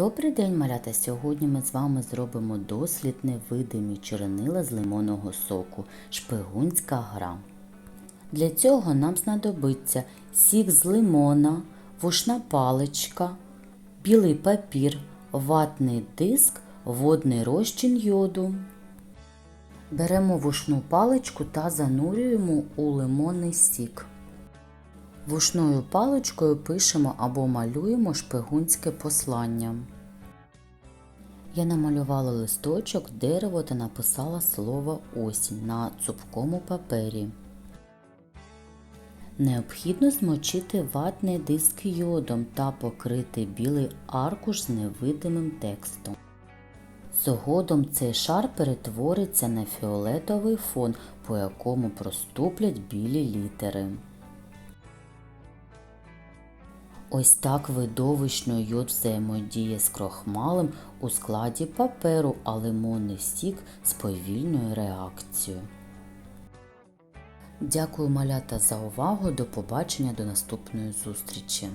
Добрий день, малята! Сьогодні ми з вами зробимо дослід невидимі чернила з лимонного соку Шпигунська гра. Для цього нам знадобиться сік з лимона, вушна паличка, білий папір, ватний диск, водний розчин йоду. Беремо вушну паличку та занурюємо у лимонний сік. Вушною паличкою пишемо або малюємо шпигунське послання. Я намалювала листочок, дерево та написала слово осінь на цупкому папері. Необхідно змочити ватний диск йодом та покрити білий аркуш з невидимим текстом. Згодом цей шар перетвориться на фіолетовий фон, по якому проступлять білі літери. Ось так видовищно йод взаємодіє з крохмалем у складі паперу, а лимонний сік повільною реакцією. Дякую малята за увагу. До побачення до наступної зустрічі.